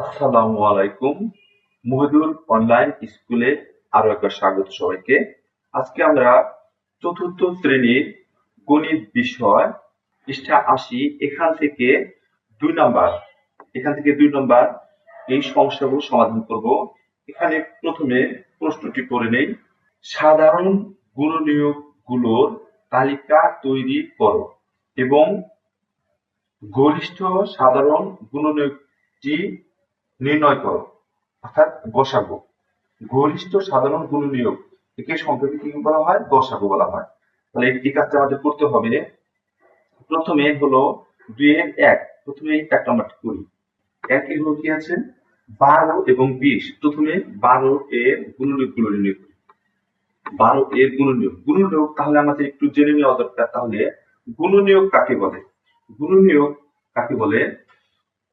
আসসালামু আলাইকুম মহিদুল অনলাইন স্কুলে আরও একবার স্বাগত সবাইকে। আজকে আমরা চতুর্থ শ্রেণির গণিত বিষয়, পৃষ্ঠা এখান থেকে দুই নাম্বার। এখান থেকে দুই নাম্বার এই সমস্যাগুলো সমাধান করব। এখানে প্রথমে প্রশ্নটি করে নেই। সাধারণ গুণনীয়কগুলোর তালিকা তৈরি করো এবং গরিষ্ঠ সাধারণ গুণনীয়কটি নির্ণয় করো। অর্থাৎ গসাগু। গরিষ্ঠ সাধারণ গুণনীয়ক একে সংক্ষেপে কি বলা হয়? গসাগু বলা হয়। তাহলে এই কাজটা আমাদের করতে হবে। প্রথমে হলো দুই এর এক। প্রথমে এক নম্বরটি করি একের হলো কি আছে? বারো এবং বিশ। প্রথমে বারো এর গুণনীয়কগুলো নির্ণয় করি। বারো এর গুণনীয়ক। গুণনীয়ক তাহলে আমাদের একটু জেনে নেওয়া দরকার। তাহলে গুণনীয়ক কাকে বলে? গুণনীয়ক কাকে বলে?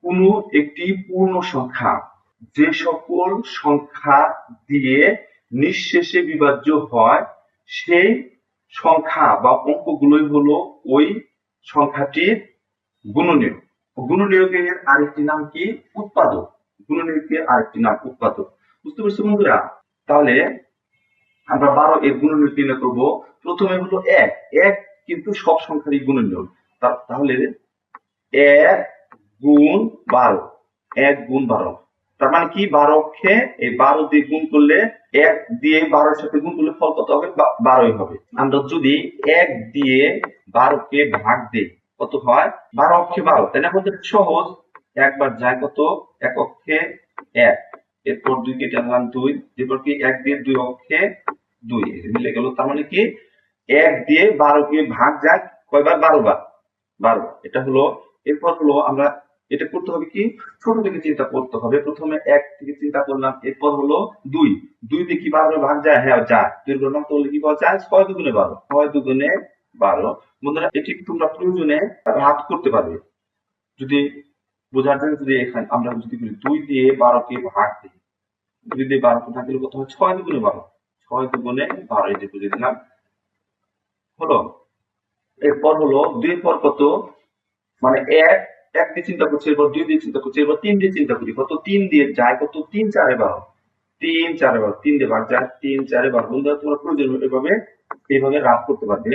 কোন একটি পূর্ণ সংখ্যা। যে সকল সংখ্যা দিয়ে নিঃশেষে বিভাজ্য হয়, সেই সংখ্যা বা অঙ্কগুলোই হলো ওই সংখ্যাটির গুণনীয়ক। গুণনীয়কের আরেকটি নাম কি? উৎপাদক। গুণনীয়কের আরেকটি নাম উৎপাদক। বুঝতে পারছ বন্ধুরা? তাহলে আমরা বারো এর গুণনীয়ক নির্ণয় করব। প্রথমে হলো এক। এক কিন্তু সব সংখ্যারই গুণনীয়ক। তা- তাহলে এক গুণ বারো। এক গুণ বারো। তার মানে কি বারো অক্ষে এই বারো দিয়ে গুণ করলে এক দিয়ে বারোর সাথে গুণ করলে ফল কত হবে? বারোই হবে। আমরা যদি এক দিয়ে বারোকে ভাগ দিই, কত হয়? বারো অক্ষে বারো। তাই না আমাদের সহজ। একবার যায় কত? এক অক্ষে এক। এরপর দুই কেটে আনলাম দুই। এরপর কি? এক দিয়ে দুই অক্ষে দুই। মিলে গেল। তার মানে কি? এক দিয়ে বারোকে ভাগ যায়। কয়বার? বারো বার বারো এটা হলো, এরপর হলো আমরা এটা করতে হবে কি? ছোট থেকে চিন্তা করতে হবে। প্রথমে এক থেকে চিন্তা করলাম, এরপর হলো দুই। দুই দিয়ে কি বারো ভাগ যায়? হ্যাঁ যায়। দুই করলাম তাহলে কি পাওয়া যায়। ছয় দুগুণে বারো। ছয় দুগুণে বারো। বন্ধুরা, এটি তোমরা প্রয়োজনে ভাগ করতে পারবে। যদি বোঝার জন্য যদি এখানে আমরা যদি বলি দুই দিয়ে বারোকে ভাগ দিই, দুই দিয়ে বারোকে ভাগ দিলে কত হয়? ছয় দুগুণে বারো। ছয় দুগুণে বারো যে বুঝে দিলাম। হলো, এরপর হলো দুই পর কত? মানে এক এক দিয়ে চিন্তা করছি, এরপর দুই দিয়ে চিন্তা করছি, এরপর তিন দিয়ে চিন্তা করি। কত তিন দিয়ে যায়, কত তিন চারে বারো তিন চারে বারো তিন দিয়ে ভাগ যায়, তিন চারে বারো বন্ধুরা, তোমরা প্রয়োজন এভাবে এইভাবে রাত করতে পারবে।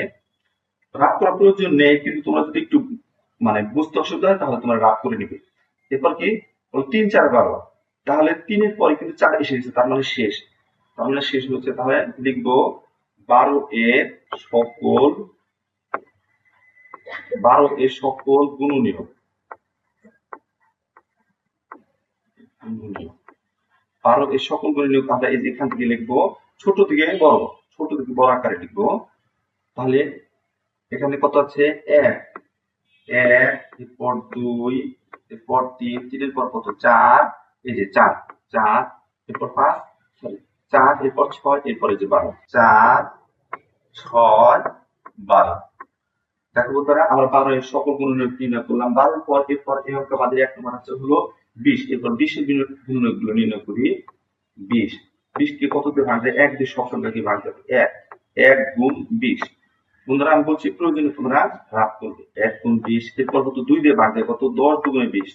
রাত করার প্রয়োজন নেই, কিন্তু তোমরা যদি একটু মানে বুঝতে অসুবিধা হয়, তাহলে তোমরা রাত করে নিবে। এরপর কি? তিন চার বারো তাহলে তিনের পরে কিন্তু চার এসে গেছে, তার মানে শেষ। তার মানে শেষ হচ্ছে, তাহলে লিখব বারো এর সকল বারো এর সকল গুণনীয় গুণনীয় বারো এর সকল গুণনীয় আমরা এই এখান থেকে লিখব ছোট থেকে বড় ছোট থেকে বড় আকারে লিখব। তাহলে এখানে কত আছে? এক এরপর দুই এরপর তিন তিনের পর কত? চার এই যে চার চার এরপর পাঁচ sorry, চার এরপর ছয় এই যে বারো। চার ছয় বারো। দেখো বন্ধুরা আমরা বারো এর সকল গুণনীয়ক নির্ণয় করলাম। বারোর পর এরপর এই অঙ্ক আমাদের এক নম্বর আছে হলো বিশ, এরপর বিশের গুণনীয়কগুলো নির্ণয় করি, বিশ। বিশকে কত দিয়ে ভাগ এক দিয়ে সব সংখ্যাকে ভাগ যাবে এক এক গুণ বিশ। বন্ধুরা, আমি বলছি প্রয়োজনে তোমরা ভাগ করবে। এক গুণ বিশ, এরপর কত? দুই দিয়ে ভাগ কত? দশ দুগুণে বিশ।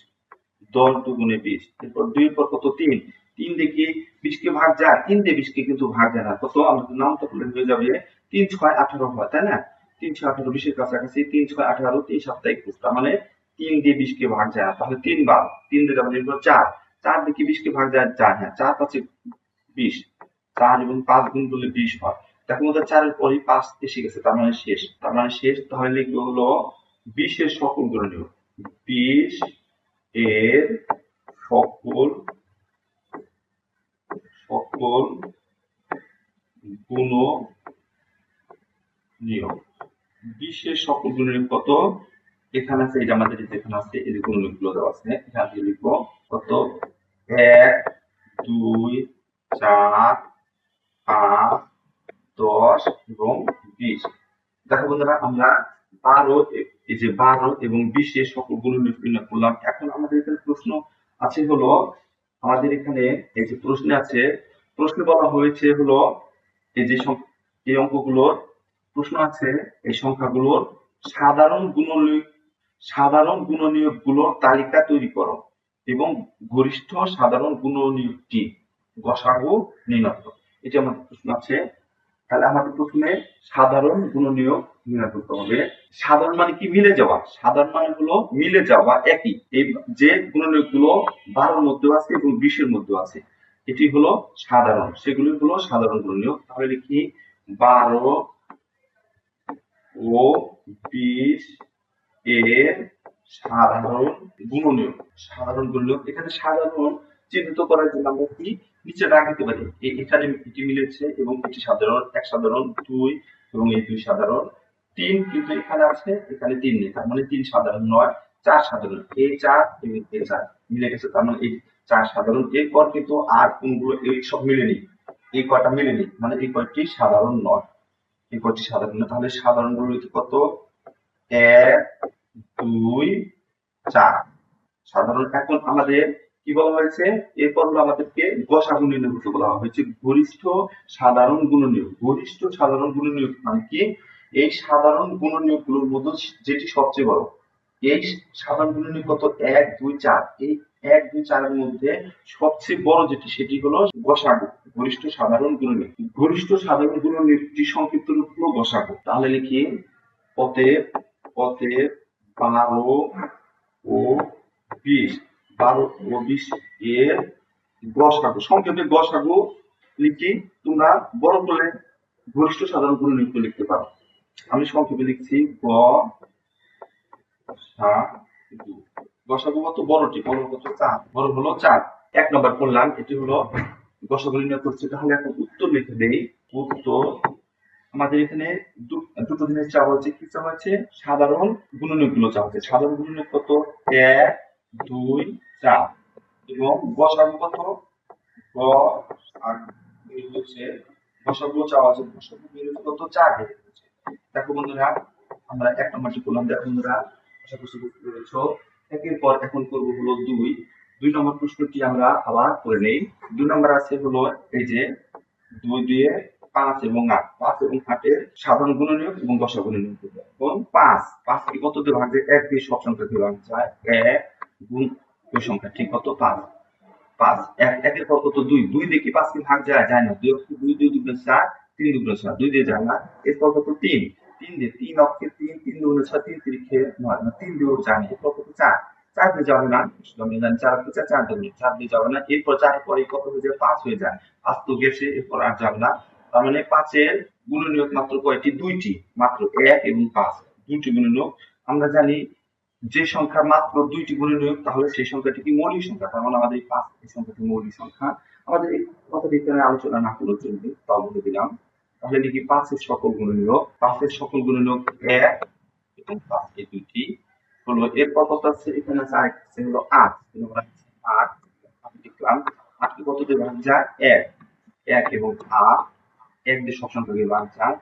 দশ দুগুণে বিশ। এরপর দুই পর কত? তিন। তিন কি বিশকে ভাগ যায়? তিন দিয়ে বিশকে কিন্তু ভাগ যায় না। কত? আমাদের নাম তো হয়ে যাবে তিন, ছয়, আঠারো হয়, তাই না? তিন, ছয়, আঠারো, বিশের কাছাকাছি তিন, ছয়, আঠারো, তিন সপ্তাহে একুশ তার মানে তিন দিয়ে বিশকে ভাগ যায়, তাহলে তিন বার, তিন দিয়ে যাবে এরপর চার চার দিয়ে কি বিশকে ভাগ যায়? চার হ্যাঁ চার পাঁচে বিশ, চার এবং পাঁচ গুণ করলে বিশ হয়। দেখো আমাদের চারের পরই পাঁচ এসে গেছে, তার মানে শেষ। তার মানে শেষ, তাহলে লিখব হলো বিশের সকল গুণনীয় বিশ এর সকল সকল গুণ নিয়ম বিশের সকল গুণনীয়ক কত? এখানে আছে যে আমাদের যেখানে আছে, এই যে গুণনীয়কগুলো দেওয়া আছে, এখানে দিয়ে লিখব কত? এক, দুই, চার, পাঁচ, দশ এবং বিশ। দেখো বন্ধুরা, আমরা বারো এই যে বারো এবং বিশের সকল গুণনীয়ক নির্ণয় করলাম। এখন আমাদের এখানে প্রশ্ন আছে হলো, আমাদের এখানে এই যে প্রশ্নে আছে, প্রশ্নে বলা হয়েছে হলো, এই যে এই অঙ্কগুলোর প্রশ্ন আছে, এই সংখ্যাগুলোর সাধারণ গুণনীয়ক সাধারণ গুণনীয়কগুলোর তালিকা তৈরি করো এবং গরিষ্ঠ সাধারণ গুণনীয়কটি গসাগু নির্ণয় করো। এটি আমাদের প্রশ্ন আছে, তাহলে আমাদের প্রথমে সাধারণ গুণনীয়ক নির্ণয় করতে হবে। সাধারণ মানে কি? মিলে যাওয়া। সাধারণ মানে হলো মিলে যাওয়া, একই। এই যে গুণনীয়কগুলো বারোর মধ্যেও আছে এবং বিশের মধ্যেও আছে, এটি হলো সাধারণ। সেগুলি হলো সাধারণ গুণনীয়ক। তাহলে লিখি বারো ও বিশ এর সাধারণ গুণনীয়ক সাধারণ গুণনীয়ক এখানে সাধারণ চিহ্নিত করার জন্য আমরা কি নিচে রাখ দিতে পারি। এখানে এটি মিলেছে এবং এটি সাধারণ, এক সাধারণ, দুই এবং এই দুই সাধারণ, তিন কিন্তু এখানে আছে, এখানে তিন নেই। তার মানে তিন সাধারণ নয়, চার সাধারণ। এই চার এবং এই চার মিলে গেছে। তার মানে এই চার সাধারণ, এরপর কিন্তু আর কোনগুলো এই সব মিলেনি এই কয়টা মিলেনি মানে এই কয়টি সাধারণ নয়। এই কয়টি সাধারণ নয়? তাহলে সাধারণগুলো কত? এক দুই চার। সাধারণ এখন আমাদের কি বলা হয়েছে? এরপর হলো আমাদেরকে গসাগু নির্ণয় করতে বলা হয়েছে গরিষ্ঠ সাধারণ গুণনীয়ক। গরিষ্ঠ সাধারণ গুণনীয়ক মানে কি? এই সাধারণ গুণনীয়কগুলোর মধ্যে যেটি সবচেয়ে বড়, এই সাধারণ গুণনীয়ক কত? এক, দুই, চার। এই এক, দুই, চারের মধ্যে সবচেয়ে বড় যেটি, সেটি হলো গসাগু গরিষ্ঠ সাধারণ গুণনীয়ক গরিষ্ঠ সাধারণ গুণনীয়কটি সংক্ষিপ্ত রূপ হলো গসাগু। তাহলে লিখি অতএব অতএব বারো ও বিশ। বারো ও বিশ এর গসাগু সংক্ষেপে গসাগু লিখি। তোমরা বড় করে গরিষ্ঠ সাধারণ গুণনীয়ক লিখতে পারো। আমি সংক্ষেপে লিখছি গ সাগু গসাগু কত? বড়টি। বড় কত? চার। বড় হলো চার। এক নম্বর করলাম, এটি হলো গসাগু নির্ণয় করছি। তাহলে এখন উত্তর লিখে দেই। উত্তর আমাদের এখানে দুটো জিনিস চাওয়া হচ্ছে কি চাওয়া হচ্ছে? সাধারণ গুণনীয়কগুলো চাওয়া হচ্ছে। সাধারণ গুণনীয়ক কত? এক, দুই, চার। এবং গসাগু কত? হচ্ছে গসাগু চাওয়া আছে গসাগু কত? চার হচ্ছে। দেখো বন্ধুরা, আমরা এক নম্বরটি করলাম দেখো বন্ধুরা, আশা করছি বুঝতে একের পর এখন করব হলো দুই। দুই নম্বর প্রশ্নটি আমরা আবার করে নেই। দুই নম্বর আছে হলো এই যে দুই দিয়ে পাঁচ এবং আট। পাঁচ এবং আটের সাধারণ গুণনীয়ক এবং দশা গুণনীয়ক। এখন পাঁচ। পাঁচ কি কত দিয়ে ভাগ এক দিয়ে সব সংখ্যা দিয়ে ভাগ যায় এক গুণ ওই ঠিক কত? পাঁচ। পাঁচ এক, একের পর কত? দুই। দুই দিয়ে কি পাঁচ কি ভাগ যায়? যায় না। দুই অক্ষে দুই দুই দুগুণে চার, তিন দুগুণে চার দুই দিয়ে যায় না। এরপর কত? তিন। তিন দিয়ে তিন অক্ষে তিন তিন দুগুণে ছয়, তিন তিরিখে নয়। না তিন দিয়েও যায় না। এরপর কত? চার। চার দিয়ে যাবে না। আমরা জানি। চার অক্ষে চার চার দুগুণে চার দিয়ে যাবে না। এরপর চার পরে কত হয়ে যায়? পাঁচ হয়ে যায়। পাঁচ তো গেছে। এরপর আর যাবে না। তার মানে পাঁচের গুণনীয়ক মাত্র কয়টি? দুইটি, মাত্র এক এবং পাঁচ। দুইটি গুণনীয়ক। আমরা জানি যে সংখ্যা মাত্র দুইটি গুণনীয়ক, তাহলে সেই সংখ্যাটি কি মৌলিক সংখ্যা? তার মানে আমাদের এই পাঁচ এই সংখ্যাটি মৌলিক সংখ্যা। আমাদের এই কথাটি এখানে আলোচনা না করলে চলবে, তাও বলে দিলাম। তাহলে লিখি পাঁচের সকল গুণনীয়ক। পাঁচের সকল গুণনীয়ক এক এবং পাঁচ এই দুইটি হলো। এরপর কত আছে? এখানে আছে আরেকটা হলো আট। আট আমি লিখলাম আটকে কত ভাগ যায়? এক। এক এবং আট এক দিয়ে সব ভাগ যায়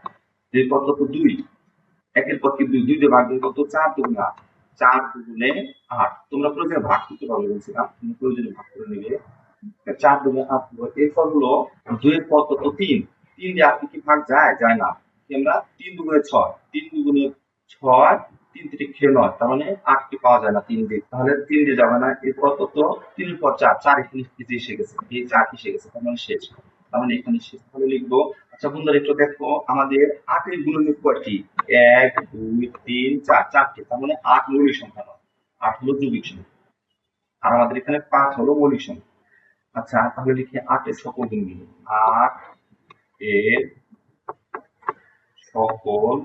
এরপর কত দুই। একের পর কি দুই? দুই দিয়ে ভাগ দিয়ে কত? চার দুগুণে আট। চার দুগুণে আট। তোমরা প্রয়োজনে ভাগ করতে পারবে বলছিলাম। তুমি প্রয়োজনে ভাগ করে নিবে। চার দুগুণে আট এরপর হলো দুইয়ের পর কত? তিন। তিন দিয়ে আট কি ভাগ যায়? যায় না। আমরা? তিন দুগুণে ছয়। তিন দুগুণে ছয়, তিন খেয়ে নয়। তার মানে আটকে পাওয়া যায় না তিন দিয়ে। তাহলে তিন দিয়ে যাবে না। এরপর কত? তিনের পর চার। চার এখানে এসে গেছে? এই চার এসে গেছে? তার মানে শেষ। মানে এখানে শেষ তাহলে লিখব। আচ্ছা বন্ধুরা, একটু দেখো, আমাদের আটের গুণনীয়ক কয়টি? এক, দুই, তিন, চার। চারটি, তার মানে আট মৌলিক সংখ্যা নয়। আট হলো যৌগিক সংখ্যা। আর আমাদের এখানে পাঁচ হলো মৌলিক সংখ্যা। আচ্ছা তাহলে লিখি আটের সকল গুণনীয়ক। আট এর সকল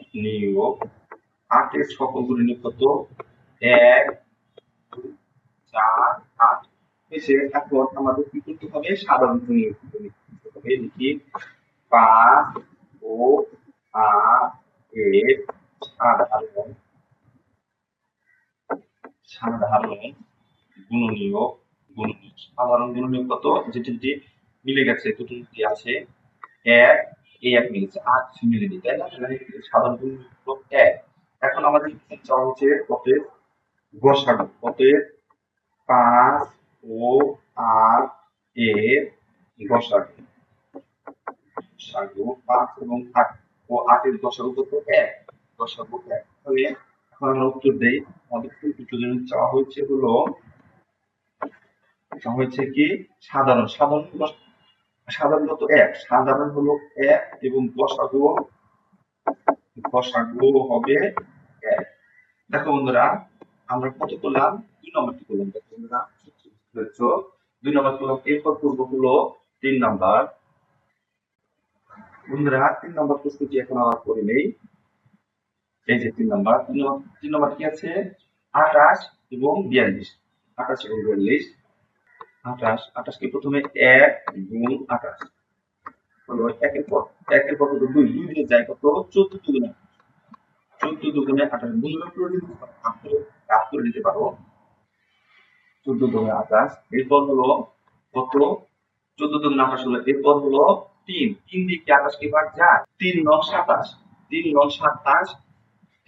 গুণনীয়ক। আটের সকল গুণনীয়ক কত? এক চার আট এসে এখন আমাদের কি করতে হবে? সাধারণ করতে হবে? লিখি পাঁচ ও আট এর সাধারণ। সাধারণ গুণনীয়ক গুণনীয়ক সাধারণ গুণনীয়ক কত? যেটি যেটি মিলে গেছে, দুটো দুটি আছে। এক, এই এক মিলেছে আট মিলেনি তাই না? সাধারণ গুণনীয়ক হলো এক। এখন আমাদের চাওয়া হচ্ছে অতএব গসাগু অতএব পাঁচ, ও আট এর গসাগু গসাগু পাঁচ এবং আট। ও আটের গসাগু এক। এক। তাহলে এখন আমরা উত্তর দেই। আমাদের চাওয়া হয়েছে হলো হয়েছে কি? সাধারণ। সাধারণ সাধারণত এক। সাধারণ হলো এক এবং গসাগু গসাগু হবে এক। দেখো বন্ধুরা, আমরা কত করলাম? দুই নম্বরটি করলাম দেখো বন্ধুরা বুঝতে দুই নম্বর করলাম এরপর করব হলো তিন নাম্বার। বন্ধুরা, তিন নম্বর প্রশ্নটি এখন আমরা করে নেই। এই যে তিন নম্বর তিন নম্বর কি আছে? আঠাশ এবং বিয়াল্লিশ। আঠাশ এবং বিয়াল্লিশ। আঠাশ, আঠাশকে প্রথমে এক গুণ আঠাশ। একের পর একের পর কত দুই। দুই দিয়ে যায় কত? চোদ্দ দুগুণে চোদ্দ দুগুণে আঠাশ। ভাগ করে ভাগ করে নিতে পারো। চোদ্দ দুগুণে আঠাশ এরপর হলো কত চোদ্দ দুগুণে আঠাশ হলো, এরপর হলো তিন। তিন দিকে আঠাশকে ভাগ যায়? তিন নং সাতাশ। তিন নং সাতাশ,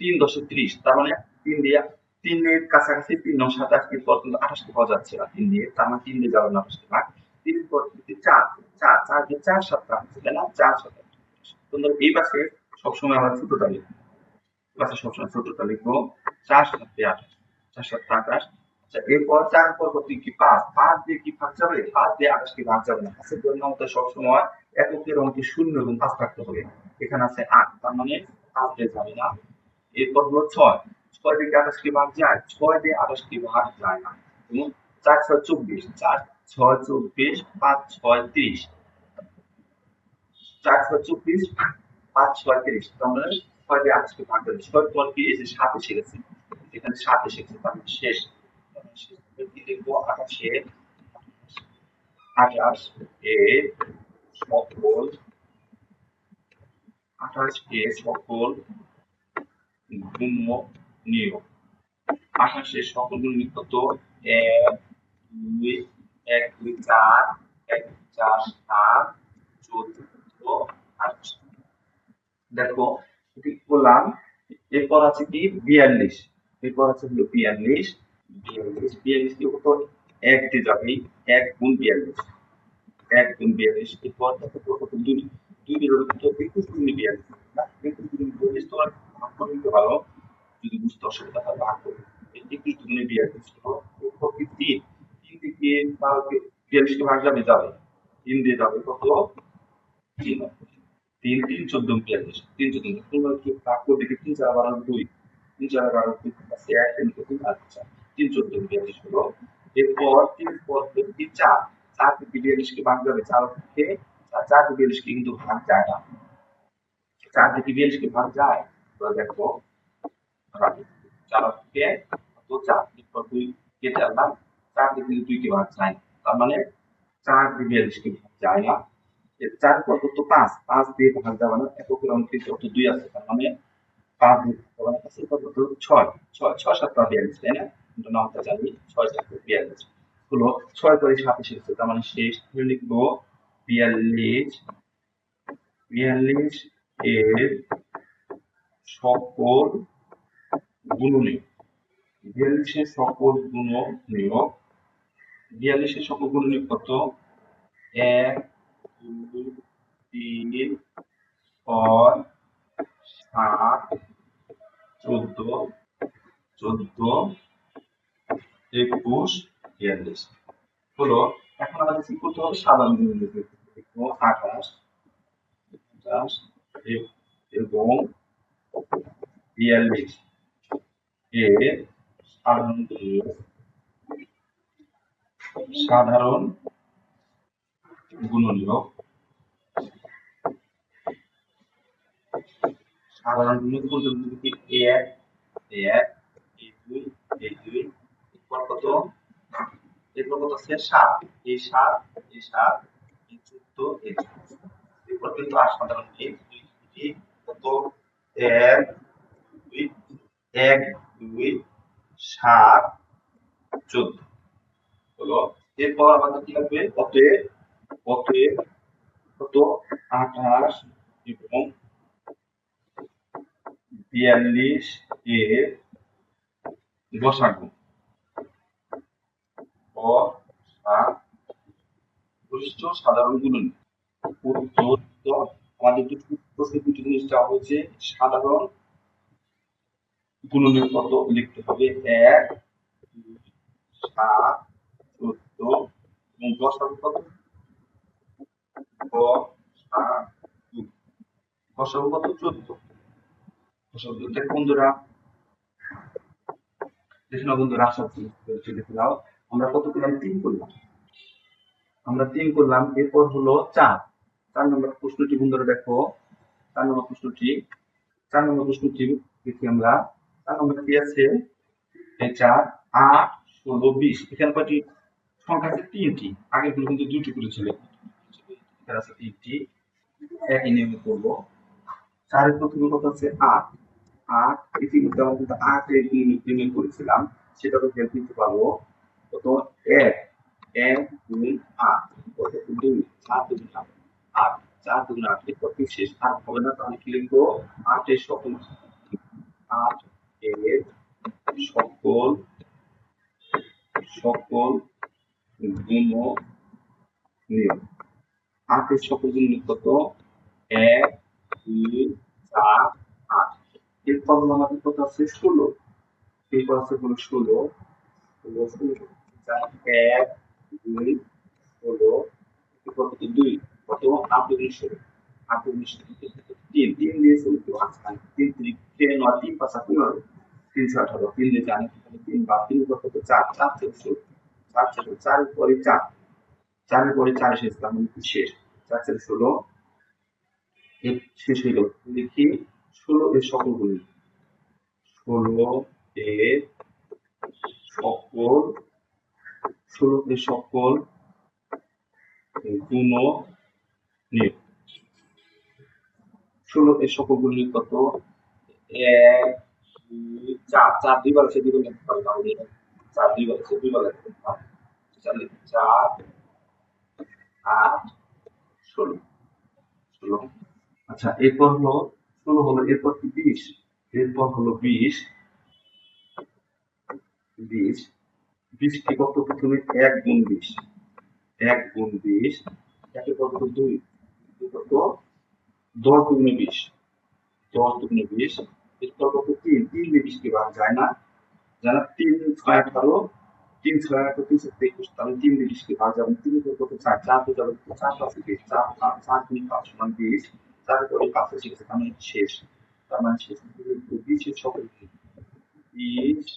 তিন দশে ত্রিশ। তার মানে তিন দিয়ে তিনের কাছাকাছি, তিন নং সাতাশ, এরপর কিন্তু আঠাশকে পাওয়া যাচ্ছে না তিন দিয়ে। তার মানে তিন দিয়ে যাবে না আঠাশকে ভাগ। তিনের পর চার। চার চার দিয়ে চার সাতটা তাই না? চার সাতটা সুন্দর এই পাশে সবসময় আমরা ছোটটা লিখব এই পাশে সবসময় ছোটটা লিখব চার সাতে আঠাশ চার সাতটা আচ্ছা এরপর চার কি পাঁচ পাঁচ দিয়ে কি ভাগ যাবে পাঁচ দিয়ে আঠাশকে ভাগ যাবে না? পাঁচের জন্য আমাদের সবসময় এককের অঙ্কে শূন্য এবং পাঁচ থাকতে হবে। এখানে আছে আট, তার মানে পাঁচ দিয়ে যাবে না। এরপর হলো ছয়। ছয় দিয়ে আঠাশকে ভাগ যায়? ছয় দিয়ে আঠাশকে ভাগ যায় না। এবং চার ছয় চব্বিশ, চার ছয় চব্বিশ, পাঁচ ছয় ত্রিশ। চার ছয় চব্বিশ, পাঁচ ছয় ত্রিশ। তার মানে ছয় দিয়ে আঠাশকে ভাগ যাবে? ছয় পর কি এসে সাত এসে গেছে? এখানে সাত এসে গেছে, তার মানে শেষ। লিখব আঠাশ এ সকল আঠাশ এ সকল গুণ্য আঠাশের সকল গুণ কত এক দুই এক দুই চার এক চার সাত চোদ্দ আঠাশ দেখো এটি করলাম এরপর আছে কি? বিয়াল্লিশ। এরপর আছে হলো বিয়াল্লিশ। বিয়াল্লিশ বিয়াল্লিশ কি কত? এক দিয়ে যাবে, এক গুণ বিয়াল্লিশ এক গুণ বিয়াল্লিশ এরপর দেখো কত দুই দুই দিয়ে যাবে কত একুশ গুণ বিয়াল্লিশ না একুশ গুণ বিয়াল্লিশ তোমার ভাগ করে নিতে পারো যদি বুঝতে অসুবিধা হয়, ভাগ করবে একুশ গুণে বিয়াল্লিশ হলো কি? তিন। তিন বারোকে বিয়াল্লিশকে ভাগ যাবে যাবে। তিন দিয়ে যাবে কত? তিন। তিন তিন, চোদ্দ বিয়াল্লিশ তিন, চোদ্দ তোমরা কি ভাগ করবে তিন চার বারো দুই, তিন চার বারো দুই এক তিন আচ্ছা। তিন চোদ্দ বিয়াল্লিশ হলো এরপর তিন পর কি চার। চার থেকে বিয়াল্লিশকে ভাগ যাবে চার থেকে চার। চার থেকে বিয়াল্লিশকে কিন্তু ভাগ যায় না। চার থেকে বিয়াল্লিশকে ভাগ যায় তো দেখো চার থেকে কত চার, এরপর দুই কেটে আনলাম চার থেকে দুইকে ভাগ যায়। তার মানে চার থেকে বিয়াল্লিশকে ভাগ যায় না। চার পর কত পাঁচ পাঁচ দিয়ে ভাগ যাবে না এককের অঙ্কে কত দুই আছে। তার মানে পাঁচ দিয়ে ভাগ যাবে না ছয় ছয় ছয়, সাতটা বিয়াল্লিশ তাই না? ছয় বিয়াল্লিশ। হলো ছয় করে সাত এসে তার মানে শেষ লিখব বিয়াল্লিশ বিয়াল্লিশ এর সকল গুণনীয়। বিয়াল্লিশের সকল গুণনীয় বিয়াল্লিশের সকল গুণনীয় কত? এক, দুই, তিন, ছয়, সাত, চোদ্দ চোদ্দ একুশ, বিয়াল্লিশ। হলো এখন আমাদের কি করতে হবে? সাধারণ লিখব আঠাশ এ- এবং বিয়াল্লিশ। এর সাধারণ সাধারণ গুণনীয় সাধারণ গুণনীয় কোনটা কি? এক এক দুই দুই এরপর কত এরপর কত সাত। এই সাত এই সাত, এই চোদ্দ, এই এরপর কিন্তু দুই কত? এক, দুই এক, দুই, সাত, চোদ্দ। হলো। এরপর আমাদের কি লাগবে? অতএব অতএব কত? আঠাশ এবং বিয়াল্লিশ এর গসাগু সাত বরিষ্ঠ সাধারণ গুণন। আমাদের দুটো প্রশ্ন দুটো জিনিস হয়েছে, সাধারণ গুণনের কত লিখতে হবে। এক সাত চোদ্দ এবং দশ হবে কত? দশ হবে কত? চোদ্দ। দশ হবে বন্ধুরা। দেখে বন্ধুরা, আশা দেখে নাও। আমরা কত করলাম তিন করলাম। আমরা তিন করলাম, এরপর হলো চার। চার নম্বর প্রশ্নটি বন্ধুরা দেখো। চার নম্বর প্রশ্নটি। চার নম্বর প্রশ্নটি দেখি আমরা। চার নম্বর কি আছে? চার, আট, ষোলো, বিশ। এখানে কয়টি? সংখ্যা আছে তিনটি। আগে কিন্তু দুটি করেছিল। এখানে আছে তিনটি। একই নিয়মে করব। চারের প্রথমে কত আছে? আট। আট, ইতিমধ্যে আমরা কিন্তু আট এর নির্ণয় করেছিলাম। সেটা তো হেল্প নিতে পারব। কত এক এক, দুই, আট। কত? দুই, চার, দুই, আট। আট, চার, দুই, আট। কত? শেষ। আর হবে না, তাহলে কি লিখব? আটের সকল। আট এর সকল সকল গুণ নিয়ম। আটের সকল গুণ কত? এক, দুই, চার, আট। এরপর আমাদের কত আছে? ষোলো। এরপর আছে হলো ষোলো ষোলো ষোলো। এক, দুই, ষোলো দুই। তিন দিয়ে কত? চার। পরে চার চারের পরে চার। শেষ, তার মানে চার ষোলো। শেষ হইল। লিখি ষোলো এর সকল গুণ। ষোলো এর সকল ষোলো সকল গুণ নিয়োগ ষোলো এর সকল গুণ নিয়োগ কত? এক চার। চার দুইবার আছে দুইবার লিখতে পারি, তাহলে চার দুইবার আছে দুইবার লিখতে পারি। চার চার, আট, ষোলো। ষোলো। আচ্ছা এরপর হলো, ষোলো হলো, এরপর কি বিশ? এরপর হলো বিশ। বিশ। বিশ কি কত প্রথমে এক গুণ বিশ এক গুণ বিশ পর কত দুই। কত? দশ দুগুণে বিশ। দশ দুগুণে বিশ। এরপর কত? তিন। তিন দিয়ে বিশ কি ভাগ যায় না। যায় তিন ছয় আঠারো তিন ছয় আঠারো তিন সাথে একুশ। তাহলে তিন দিয়ে বিশ কি ভাগ যাবে তিন কত? চার। চার দিয়ে যাবে চার পাঁচে বিশ। চার পাঁচ, চার তিন পাঁচ সমান বিশ। চার পরে পাঁচে শিখেছে তার মানে শেষ। তার মানে শেষ। বিশের সকল? বিশ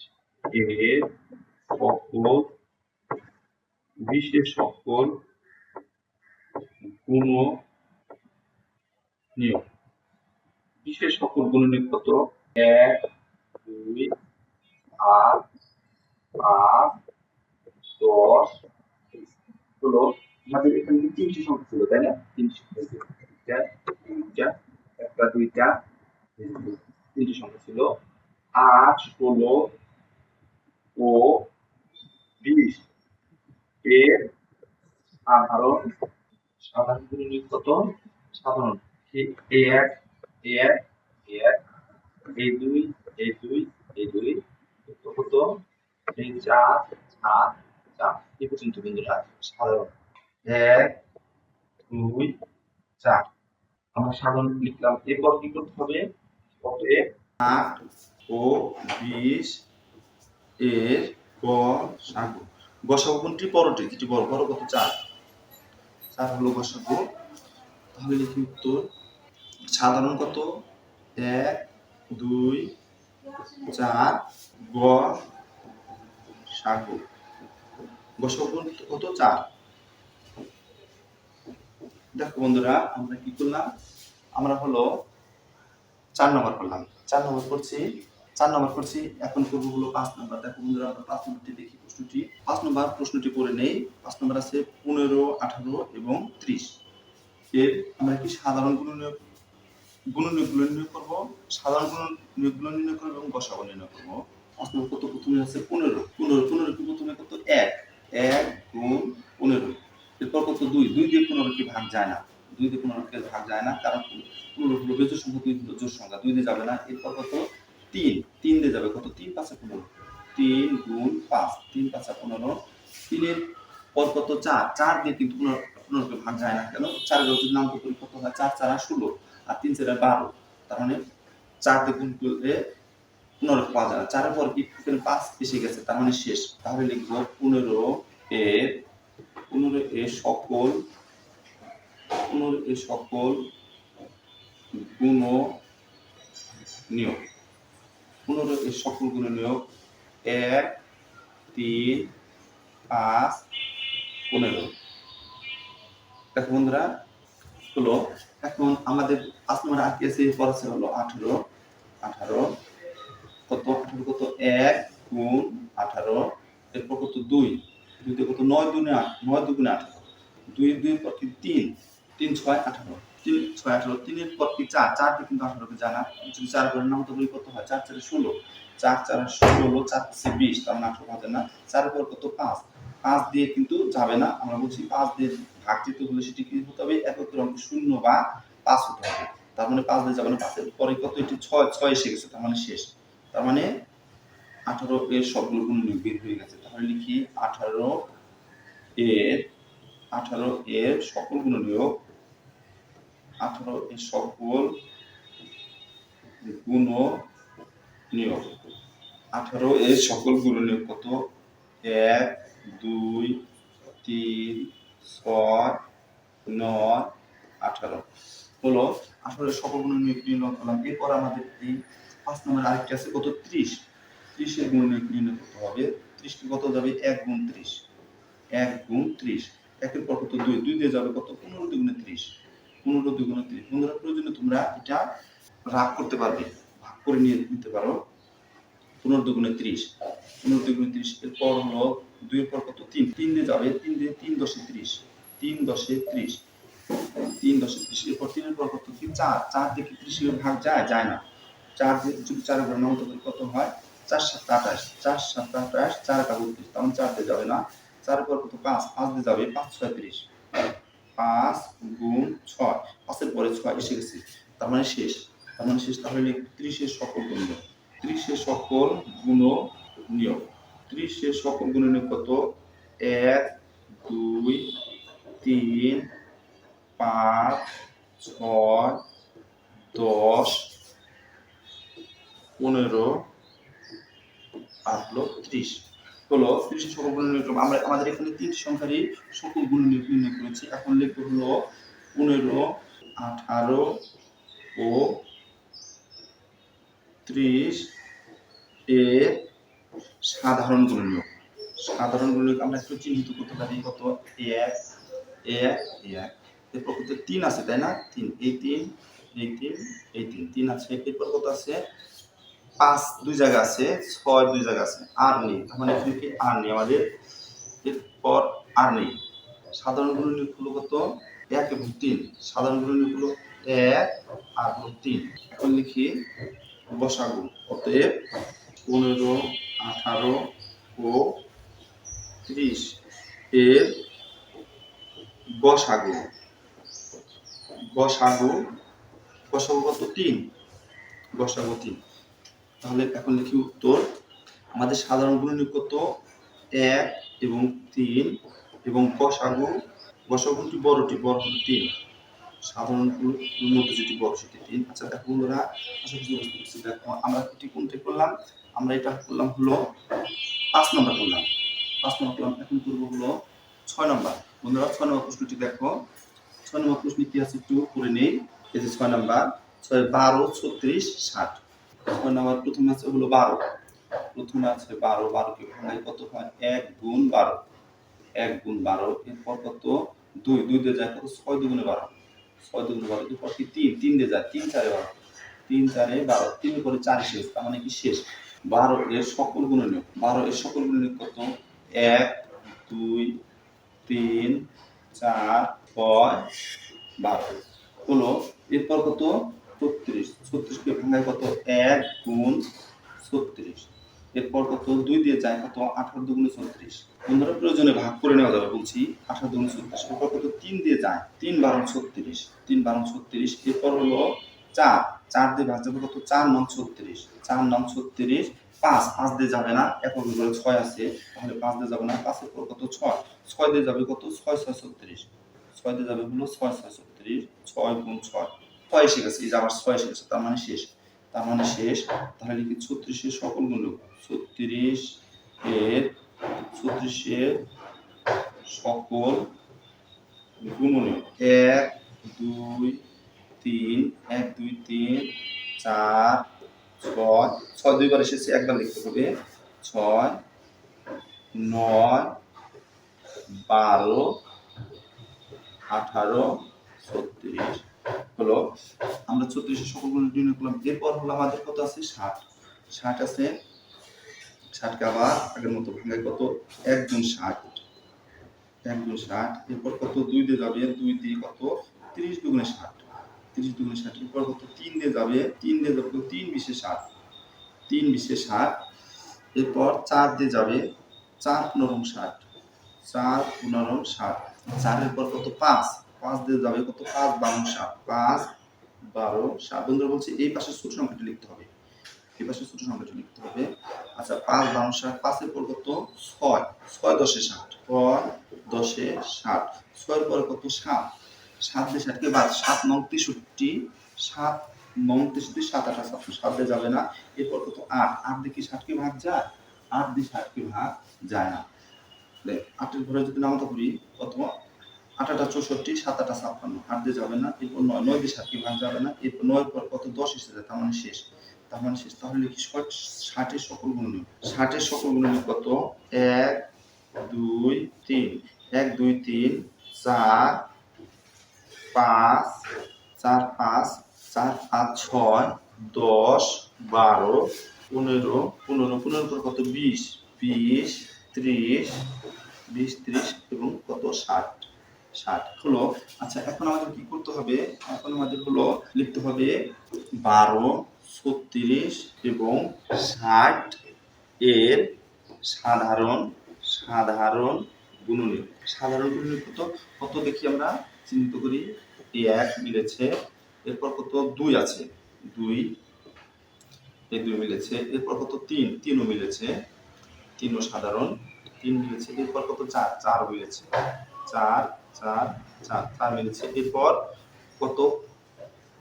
এর সকল বিশের সকল গুণ নিয়ম বিশের সকল গুণ নিয়ম কত? এক, দুই আট পাঁচ, দশ হলো আমাদের এখানে তিনটি সংখ্যা ছিল, তাই না? তিনটি সংখ্যা দুইটা, একটা, দুইটা, তিনটি সংখ্যা ছিল। আট, ষোলো ও বিশ। এর সাধারণ সাধারণ গুণনীয় কত? সাধারণ। এ- এক, এ এক এ এক এই দুই এই দুই এই দুই। কত? এই চার চার চার। এই পর্যন্ত বিন্দুরা সাধারণ। এক, দুই, চার। আমরা সাধারণ লিখলাম। এরপর কি করতে হবে? অতএব, আট ও বিশ এর গ, সাগু। গসাগু কোনটি? বড়টি যেটি বড় বড় কত? চার। চার হলো গসাগু তাহলে লিখি উত্তর। সাধারণ কত? এক, দুই, চার। গ সাগু। গসাগু কত? চার। দেখো বন্ধুরা, আমরা কি করলাম? আমরা হলো চার নম্বর করলাম। চার নম্বর করছি চার নম্বর করছি, এখন করব হলো পাঁচ নম্বর দেখো বন্ধুরা, আমরা পাঁচ নম্বরটি দেখি প্রশ্নটি। পাঁচ নম্বর প্রশ্নটি করে নেই। পাঁচ নম্বর আছে পনেরো, আঠারো এবং ত্রিশ। এর আমরা কি সাধারণ গুণনীয়ক গুণনীয়কগুলো নির্ণয় করব? সাধারণ গুণনীয়কগুলো নির্ণয় করব এবং গসাগু নির্ণয় করব। পাঁচ নম্বর কত প্রথমে আছে? পনেরো। পনেরো পনেরো কি প্রথমে কত? এক। এক গুণ পনেরো। এরপর কত? দুই। দুই দিয়ে পনেরো কি ভাগ যায় না। দুই দিয়ে পনেরো কে ভাগ যায় না, কারণ পনেরো হলো বেজোর সংখ্যা, দুই জোর সংখ্যা। দুই দিয়ে যাবে না। এরপর কত? তিন তিন দিয়ে যাবে কত? তিন পাঁচে পনেরো তিন গুণ পাঁচ, তিন পাঁচা পনেরো। তিনের পর কত? চার। চার দিয়ে কিন্তু পনেরো, পনেরোকে ভাগ যায় না কেন? চারের যদি নাম করি কত হয়? চার, চারা ষোলো। আর তিন চারা বারো। তার মানে চার দিয়ে গুণ করলে পনেরো পাওয়া যায় না। চারের পর কি পাঁচ এসে গেছে? তার মানে শেষ। তাহলে লিখব পনেরো এর, পনেরো এ সকল, পনেরো এ সকল গুণ নিয়োগ পনেরো এর সকল গুণ নিয়োগ। এক, তিন, পাঁচ, পনেরো। দেখো বন্ধুরা হলো এখন আমাদের পাঁচ নম্বর আর কি আছে? আছে হলো আঠারো। আঠারো। কত? আঠারো কত? এক, গুণ আঠারো। এরপর কত? দুই। দুইতে কত? নয় দুগুণে আট। নয় দুগুণে আঠারো। দুই দুই তিন। তিন ছয় আঠারো। তিন, ছয়, আঠারো, তিনের পর কি চার? চার দিয়ে কিন্তু আঠারোকে জানা। যদি চার করে নাম তো বলি কত হয়? চার, চারে ষোলো। চার চার ষোলো, চার পাঁচে বিশ, তার মানে আঠারো হবে না। চারের পর কত? পাঁচ। পাঁচ দিয়ে কিন্তু যাবে না। আমরা বলছি পাঁচ দিয়ে ভাগ দিতে হলে সেটি কি হতে হবে? এককের অঙ্ক শূন্য বা পাঁচ হতে হবে। তার মানে পাঁচ দিয়ে যাবে না, পাঁচের পরে কত? এটি ছয় ছয় এসে গেছে, তার মানে শেষ। তার মানে আঠারো এর সবগুলো গুণ বের হয়ে গেছে। তাহলে লিখি আঠারো এর আঠারো এর সকল গুণ নিয়োগ আঠারো এর সকল গুণ নিয়োগ, আঠারো এর সকল গুণ নিয়োগ কত? এক, দুই, তিন, ছয়, নয়, আঠারো। হলো আঠারো সকল গুণ নিয়োগ নির্ণয় করলাম এরপর আমাদের এই পাঁচ নম্বর আরেকটি আছে, কত? ত্রিশ। ত্রিশের গুণ নিয়োগ নির্ণয় করতে হবে। ত্রিশকে কত যাবে? এক গুণ ত্রিশ। এক গুণ ত্রিশ। একের পর কত? দুই। দুই দিয়ে যাবে কত? পনেরো দুগুণে ত্রিশ। পনেরো দুগুণে ত্রিশ বন্ধুরা, প্রয়োজনে তোমরা এটা রাগ করতে পারবে। ভাগ করে নিয়ে নিতে পারো। পনেরো দুগুণে ত্রিশ। পনেরো দুগুণে ত্রিশ, এরপর হলো দুইয়ের পর কত? তিন। তিন দিয়ে যাবে তিন দিয়ে তিন দশে ত্রিশ। তিন দশে ত্রিশ। তিন দশে ত্রিশ। এরপর তিনের পর কত? কি চার। চার থেকে ত্রিশের ভাগ যায়? যায় না। চার দিয়ে যদি চার ঘর পারি কত হয়? চার সাত আঠাশ। চার সাত আঠাশ, চার একা বত্রিশ তখন চার দিয়ে যাবে না। চার পর কত? পাঁচ। পাঁচ দিয়ে যাবে পাঁচ ছয় ত্রিশ। পাঁচ গুণ ছয়। পাঁচের পরে ছয় এসে গেছে। তার মানে শেষ। তার মানে শেষ তাহলে ত্রিশের সকল গুণ ত্রিশের সকল গুণ নিয়োগ ত্রিশের সকল গুণ নিয়োগ কত? এক, দুই, তিন, পাঁচ, ছয়, দশ, পনেরো হলো ত্রিশ। হলো ত্রিশের সকল গুণ নিয়োগ করলাম। আমরা আমাদের এখানে তিনটি সংখ্যারই সকল গুণ নির্ণয় করেছি। এখন লিখব হলো পনেরো আঠারো ও, ত্রিশ এর সাধারণ গুণনীয়ক সাধারণ গুণনীয়ক আমরা একটু চিহ্নিত করতে পারি, কত? এক এক এক। এরপর কত? তিন আছে, তাই না? তিন। এই তিন এই তিন এই তিন। তিন আছে। এরপর কত আছে? পাঁচ দুই জায়গা আছে, ছয় দুই জায়গা আছে। আর নেই, তার মানে এখানে আর নেই আমাদের? এরপর আর নেই। সাধারণ গুণনীয়ক হলো কত? এক এবং তিন। সাধারণ গুণনীয়ক হলো এক আর হলো তিন। এখন লিখি বসাগু। অতএব পনেরো, আঠারো ও ত্রিশ এর গসাগু গসাগু গসাগু কত? তিন। গসাগু তিন। তাহলে এখন লিখি উত্তর। আমাদের সাধারণ গুণনীয় কত? এক এবং তিন এবং গসাগু গসাগুটি বড়টি বড় হলো তিন। সাধারণ মধ্যে যেটি বড় সেটি তিন। আচ্ছা দেখো বন্ধুরা, আশা করি বুঝতে পেরেছি। দেখো, আমরা এটি কোনটা করলাম? আমরা এটা করলাম হলো পাঁচ নম্বর করলাম। পাঁচ নম্বর করলাম, এখন করব হলো ছয় নম্বর। বন্ধুরা, ছয় নম্বর প্রশ্নটি দেখো। ছয় নম্বর প্রশ্ন আছে একটু করে নেই। এই যে ছয় নম্বর, ছয়, বারো, ছত্রিশ, ষাট। ছয় নম্বর প্রথমে আছে হলো বারো। প্রথমে আছে বারো, বারোকে ভাঙায় কত হয়? এক গুণ বারো। এক গুণ বারো, এরপর কত? দুই। দুই দিয়ে যায় কত? ছয় দুগুণে বারো। ছয় দুগুণে বারো এরপর কি? তিন। তিন দিয়ে যায় তিন চারে বারো। তিন চারে বারো। তিনের পরে চার শেষ, তার মানে কি শেষ? বারো এর সকল গুণে নিয়োগ বারো এর সকল গুণে নিয়োগ কত? এক, দুই, তিন, চার, ছয়, বারো। হলো, এরপর কত? ছত্রিশ। ছত্রিশকে ভাঙায় কত? এক গুণ ছত্রিশ। এরপর কত? দুই দিয়ে যায় কত? আঠারো দুগুণে ছত্রিশ। বন্ধুরা, প্রয়োজনে ভাগ করে নেওয়া যাবে বলছি। আঠারো দুগুণে ছত্রিশ। এরপর কত? তিন দিয়ে যায়। তিন বারো ছত্রিশ। তিন বারো ছত্রিশ। এরপর হলো চার। চার দিয়ে ভাগ যাবে কত? চার নং ছত্রিশ। চার নং ছত্রিশ। পাঁচ। পাঁচ দিয়ে যাবে না? একক করে ছয় আছে। তাহলে পাঁচ দিয়ে যাবে না? পাঁচের পর কত? ছয়। ছয় দিয়ে যাবে কত? ছয় ছয়, ছত্রিশ। ছয় দিয়ে যাবে হলো ছয় ছয়, ছত্রিশ। ছয় গুণ ছয়। ছয় এসে গেছে এই যে আবার ছয় এসে গেছে তার মানে শেষ। তার মানে শেষ, তাহলে কি ছত্রিশের সকল গুণনীয়ক ছত্রিশ এর, ছত্রিশের সকল গুণনীয়ক এক, দুই, তিন, এক, দুই, তিন, চার, ছয় ছয় দুইবার এসেছে, একবার লিখতে হবে। ছয়, নয়, বারো, আঠারো, ছত্রিশ। হলো, আমরা ছত্রিশের সকল গুণ নির্ণয় করলাম এরপর হলো আমাদের কত আছে? ষাট। ষাট আছে, ষাটকে আবার আগের মতো ভাঙায় কত? এক গুণ ষাট। এক গুণ ষাট, এরপর কত? দুই দিয়ে যাবে দুই দিয়ে কত? তিরিশ দুগুণে ষাট। তিরিশ দুগুণে ষাট, এরপর কত? তিন দিয়ে যাবে, তিন দিয়ে যাবে তিন বিশে ষাট। তিন বিশে ষাট, এরপর চার দিয়ে যাবে চার পনেরো ষাট। চার পনেরো ষাট। চারের পর কত? পাঁচ। পাঁচ দিয়ে যাবে কত? পাঁচ বারো ষাট পাঁচ বারো সাত। বন্ধুরা, বলছে এই পাশে ছোট সংখ্যাটি লিখতে হবে। এই পাশে ছোট সংখ্যাটি লিখতে হবে। আচ্ছা পাঁচ বারো ষাট পাঁচের পর কত? ছয়। ছয় দশে ষাট। পর দশে ষাট। ছয়ের পর কত? সাত। সাত দিয়ে ষাটকে বাদ। সাত নং তেষট্টি। সাত নং তেষট্টি, সাত আঠা সাত। সাত দিয়ে যাবে না। এরপর কত? আট। আট দিয়ে কি ষাটকে ভাগ যায়? আট দিয়ে ষাটকে ভাগ যায় না। আটের ঘরে যদি নামতা করি, কত? আটাটা চৌষট্টি সাত আটা ছাপ্পান্ন। আট দিয়ে যাবে না, এরপর নয় নয় দিয়ে ষাটকে ভাগ যাবে না, এরপর নয় পর কত? দশ এসে যায়, তার মানে শেষ। তার মানে শেষ। তাহলে ষাট, ষাটের সকল গুণনীয়। ষাটের সকল গুণনীয় কত? এক, দুই, তিন। এক, দুই, তিন, চার, পাঁচ চার পাঁচ চার, পাঁচ, ছয়, দশ, বারো, পনেরো পনেরো। পনেরো পর কত? বিশ বিশ, ত্রিশ বিশ, ত্রিশ, এবং কত? ষাট। ষাট হলো আচ্ছা এখন আমাদের কি করতে হবে? এখন আমাদের হলো লিখতে হবে বারো, ছত্রিশ এবং ষাট এর সাধারণ সাধারণ গুণনীয়। সাধারণ গুণনীয় কত? কত দেখি আমরা? চিহ্নিত করি। এক মিলেছে, এরপর কত? দুই আছে। দুই, এই দুই মিলেছে। এরপর কত? তিন, তিনও মিলেছে। তিনও সাধারণ, তিন মিলেছে। এরপর কত? চার চার মিলেছে। চার চার চার চার মিলেছে। এরপর কত?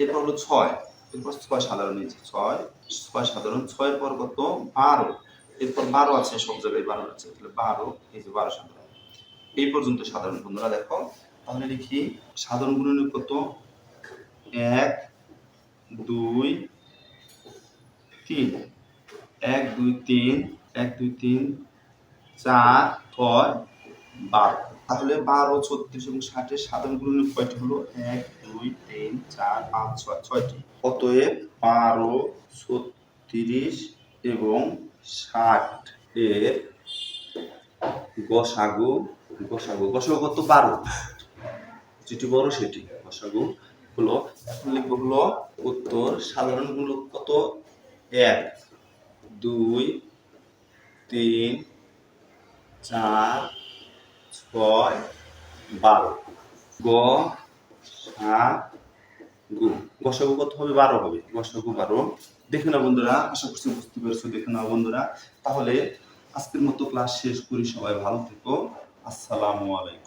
এরপর হলো ছয়। এরপর ছয় সাধারণ নিয়েছে। ছয় ছয় সাধারণ। ছয়ের পর কত? বারো। এরপর বারো আছে সব জায়গায় বারো আছে। তাহলে বারো, এই যে বারো সাধারণ। এই পর্যন্ত সাধারণ বন্ধুরা দেখো। তাহলে লিখি, সাধারণ গুণনীয় কত? এক, দুই, তিন। এক, দুই, তিন। এক, দুই, তিন। চার, ছয়, বারো। তাহলে বারো, ছত্রিশ এবং ষাটের সাধারণ গুণনীয় কয়টি হলো? এক, দুই, তিন, চার, পাঁচ, ছয়, ছয়টি। অতএব বারো, ছত্রিশ এবং ষাট এর গসাগু গসাগু গসাগু কত? বারো। যেটি বড় সেটি। গসাগু হলো, এখন লিখব হলো উত্তর সাধারণগুলো কত? এক, দুই, তিন, চার ছয় বারো। গ সাত গু। গসাগু কত হবে? বারো হবে। গসাগু বারো। দেখে না বন্ধুরা, আশা করছি বুঝতে পেরেছ, দেখে না বন্ধুরা। তাহলে আজকের মতো ক্লাস শেষ করি, সবাই ভালো থেকো। আসসালামু আলাইকুম।